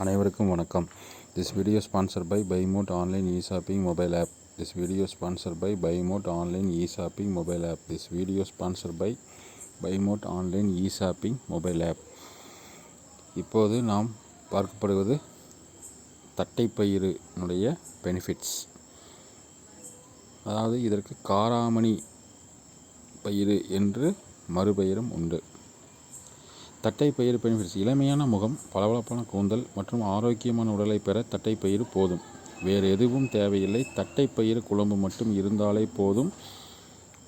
அனைவருக்கும் வணக்கம். This video sponsor by Bymot online e shopping mobile app this video sponsor by Bymot online e shopping mobile app this video sponsor by Bymot online e shopping mobile app இப்போது நாம் பார்க்கப்படுவது தட்டைப்பயிரினுடைய benefits அதாவது இதற்கு காராமணி பயிறு என்று மறுபெயரும் உண்டு. தட்டைப்பயிறு benefits இளமையான முகம் பளபளப்பான கூந்தல் மற்றும் ஆரோக்கியமான உடலை பெற தட்டைப்பயிறு போதும். வேறு எதுவும் தேவையில்லை. தட்டை பயிறு குழம்பு மட்டும் இருந்தாலே போதும்.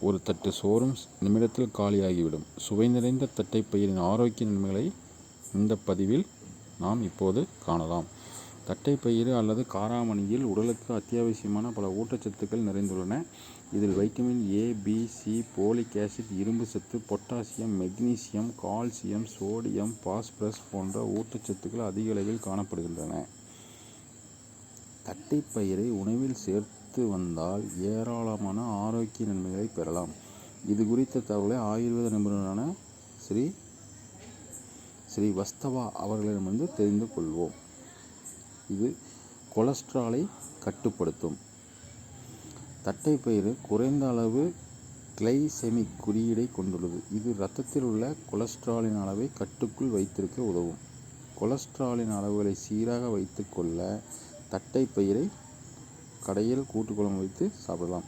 ஒரு தட்டு சோறும் நிமிடத்தில் காலியாகிவிடும். சுவை நிறைந்த தட்டை பயிரின் ஆரோக்கிய நன்மைகளை இந்த பதிவில் நாம் இப்போது காணலாம். தட்டைப்பயிறு அல்லது காராமணியில் உடலுக்கு அத்தியாவசியமான பல ஊட்டச்சத்துக்கள் நிறைந்துள்ளன. இதில் vitamin A B C folic acid இரும்பு சத்து potassium magnesium calcium sodium phosphorus போன்ற ஊட்டச்சத்துக்கள் அதிக அளவில் காணப்படுகின்றன. தட்டைப்பயிரை உணவில் சேர்த்து வந்தால் ஏராளமான ஆரோக்கிய நன்மைகளை பெறலாம். இது குறித்த தகவலை ஆயுர்வேத நிபுணரான ஸ்ரீ ஸ்ரீ வஸ்தவா அவர்களிடமிருந்து தெரிந்து கொள்வோம். இது கொலஸ்ட்ராலை கட்டுப்படுத்தும். தட்டைப்பயிறு குறைந்த அளவு கிளைசெமிக் குறியீடை கொண்டுள்ளது. இது இரத்தத்தில் உள்ள கொலஸ்ட்ராலின் அளவை கட்டுக்குள் வைத்திருக்க உதவும். கொலஸ்ட்ராலின் அளவுகளை சீராக வைத்துக்கொள்ள தட்டைப்பயிரை கடையில் கூட்டுக்குழம்பு வைத்து சாப்பிடலாம்.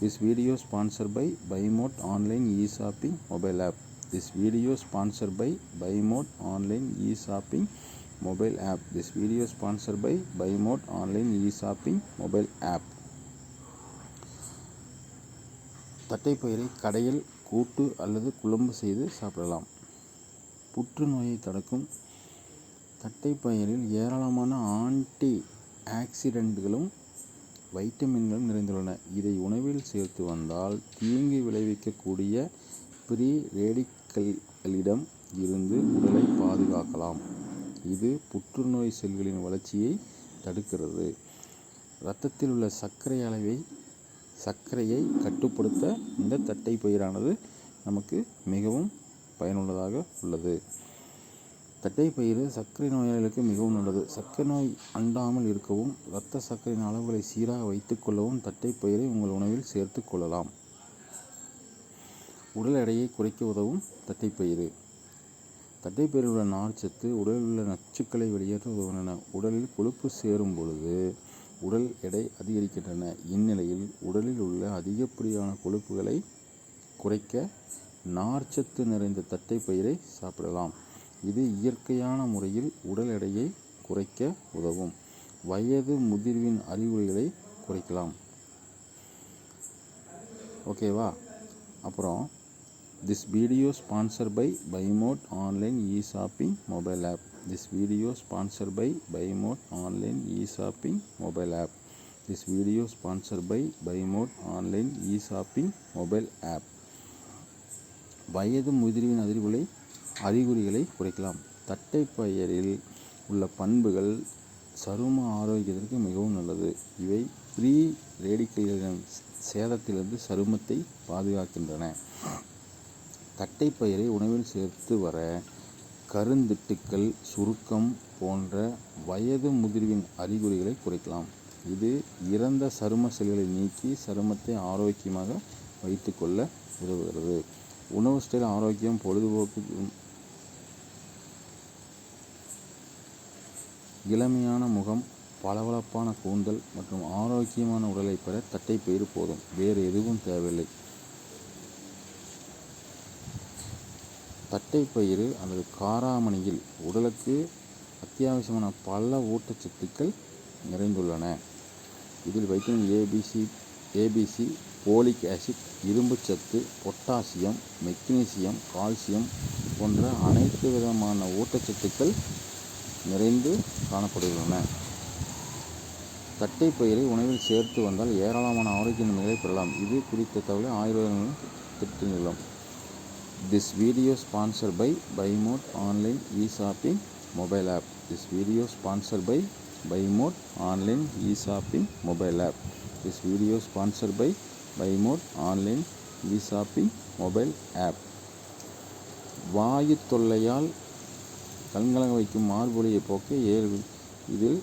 This video sponsor by Bymot online e shopping mobile app this video sponsor by Bymot online e shopping mobile app this video sponsor by Bymot online e shopping mobile app தட்டைப்பயிரை கடையில் கூட்டு அல்லது குழம்பு செய்து சாப்பிடலாம். புற்றுநோயை தடுக்கும். தட்டைப்பயிரில் ஏராளமான ஆன்டி ஆக்சிடென்ட்களும் வைட்டமின்களும் நிறைந்துள்ளன. இதை உணவில் சேர்த்து வந்தால் தீங்கு விளைவிக்கக்கூடிய ப்ரீ ரேடிக்கல்களிடம் இருந்து உடலை பாதுகாக்கலாம். இது புற்றுநோய் செல்களின் வளர்ச்சியை தடுக்கிறது. இரத்தத்தில் உள்ள சர்க்கரை அளவை சர்க்கரையை கட்டுப்படுத்த இந்த தட்டை பயிரானது நமக்கு மிகவும் பயனுள்ளதாக உள்ளது. தட்டைப்பயிறு சர்க்கரை நோயாளிகளுக்கு மிகவும் நல்லது. சர்க்கரை நோய் அண்டாமல் இருக்கவும் இரத்த சர்க்கரையின் அளவுகளை சீராக வைத்துக்கொள்ளவும் தட்டைப்பயிரை உங்கள் உணவில் சேர்த்து கொள்ளலாம். உடல் எடையை குறைக்க உதவும் தட்டைப்பயிறு தட்டைப்பயிரில் உள்ள நார்ச்சத்து உடலில் உள்ள நச்சுக்களை வெளியேற்ற உதவுகின்றன உடலில் கொழுப்பு சேரும் பொழுது உடல் எடை அதிகரிக்கின்றன. இந்நிலையில் உடலில் உள்ள அதிகப்படியான கொழுப்புகளை குறைக்க நார்ச்சத்து நிறைந்த தட்டைப்பயிரை சாப்பிடலாம். இது இயற்கையான முறையில் உடல் எடையை குறைக்க உதவும். வயது முதிர்வின் அறிகுறிகளை குறைக்கலாம். ஓகேவா? அப்புறம் this video sponsor by Bymot online e shopping mobile app this video sponsor by Bymot online e shopping mobile app this video sponsor by Bymot online e shopping mobile app வயது முதிர்வின் அதிர்வுகளை அறிகுறிகளை குறைக்கலாம். தட்டைப்பயிரில் உள்ள பண்புகள் சரும ஆரோக்கியத்திற்கு மிகவும் நல்லது. இவை ப்ரீ ரேடிக்கல்களின் சேதத்திலிருந்து சருமத்தை பாதுகாக்கின்றன. தட்டைப்பயிரை உணவில் சேர்த்து வர கருந்திட்டுக்கள் சுருக்கம் போன்ற வயது முதிர்வின் அறிகுறிகளை குறைக்கலாம். இது இறந்த சரும செல்களை நீக்கி சருமத்தை ஆரோக்கியமாக வைத்துக்கொள்ள உதவுகிறது. உணவு ஸ்டைல் ஆரோக்கியம் பொழுதுபோக்கு இளமையான முகம் பளபளப்பான கூந்தல் மற்றும் ஆரோக்கியமான உடலை பெற தட்டைப்பயிறு போதும். வேறு எதுவும் தேவையில்லை. தட்டைப்பயிறு அல்லது காராமணியில் உடலுக்கு அத்தியாவசியமான பல ஊட்டச்சத்துக்கள் நிறைந்துள்ளன. இதில் vitamin A B C A B C folic acid இரும்புச்சத்து பொட்டாசியம் மெக்னீசியம் கால்சியம் போன்ற அனைத்து விதமான ஊட்டச்சத்துக்கள் நிறைந்து காணப்படுகின்றன. தட்டைப்பயிரை உணவில் சேர்த்து வந்தால் ஏராளமான ஆரோக்கிய நன்மைகளை பெறலாம். இது குறித்த தகவலை ஆயுர்வேதங்களும் திட்டங்களும் this video sponsor by Bymot online e shopping mobile app this video sponsor by Bymot online e shopping mobile app this video sponsor by Bymot online e shopping mobile app வாயு தொல்லையால் கண்கலங்க வைக்கும் மார்பொலியை போக்க ஏழு இதில்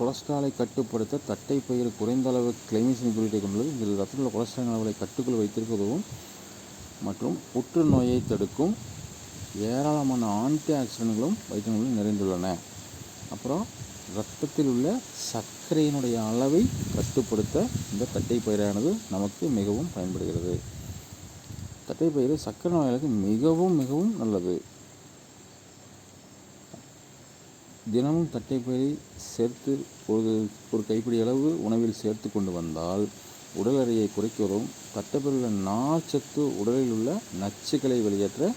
கொலஸ்ட்ராலை கட்டுப்படுத்த தட்டைப்பயிறு குறைந்த அளவு கிளைமிசின் குறியீட்டை கொண்டுள்ளது. இதில் ரத்தத்தில் உள்ள கொலஸ்ட்ரால் அளவுகளை கட்டுக்குள் வைத்திருக்க உதவும் மற்றும் புற்றுநோயை தடுக்கும் ஏராளமான ஆன்டி ஆக்சிடென்ட்களும் வைட்டமின்களும் நிறைந்துள்ளன. அப்புறம் இரத்தத்தில் உள்ள சர்க்கரையினுடைய அளவை கட்டுப்படுத்த இந்த தட்டைப்பயிரானது நமக்கு மிகவும் பயன்படுகிறது. தட்டைப்பயிறு சர்க்கரை நோயாளிக்கு மிகவும் மிகவும் நல்லது. தினமும் தட்டைப்பயிரை சேர்த்து ஒரு ஒரு கைப்பிடி அளவு உணவில் சேர்த்து கொண்டு வந்தால் உடல் எடையை குறைக்க உதவும் தட்டைப்பயிரில் உள்ள நார்ச்சத்து உடலில் உள்ள நச்சுக்களை வெளியேற்ற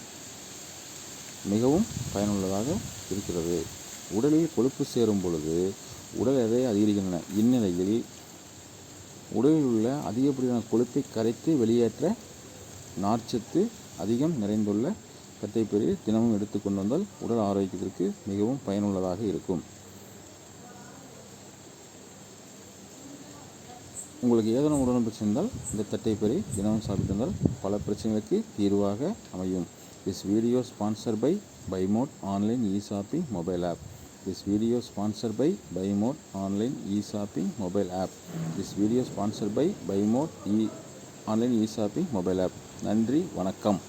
மிகவும் பயனுள்ளதாக இருக்கிறது. உடலில் கொழுப்பு சேரும் பொழுது உடல் எடை அதிகரிக்கின்றன. இந்நிலையில் உடலில் உள்ள அதிகப்படியான கொழுப்பை கரைத்து வெளியேற்ற நார்ச்சத்து அதிகம் நிறைந்துள்ள தட்டைப்பயிரை தினமும் எடுத்துக்கொண்டு வந்தால் உடல் ஆரோக்கியத்திற்கு மிகவும் பயனுள்ளதாக இருக்கும். உங்களுக்கு ஏதேனும் உடல் பிரச்சனை இருந்தால் இந்த தட்டைப்பயிரை தினமும் சாப்பிட்டு வந்தால் பல பிரச்சனைகளுக்கு தீர்வாக அமையும். This video sponsor by Bymot online e shopping mobile app this video sponsor by Bymot online e shopping mobile app this video sponsor by Bymot e online e shopping mobile app நன்றி வணக்கம்.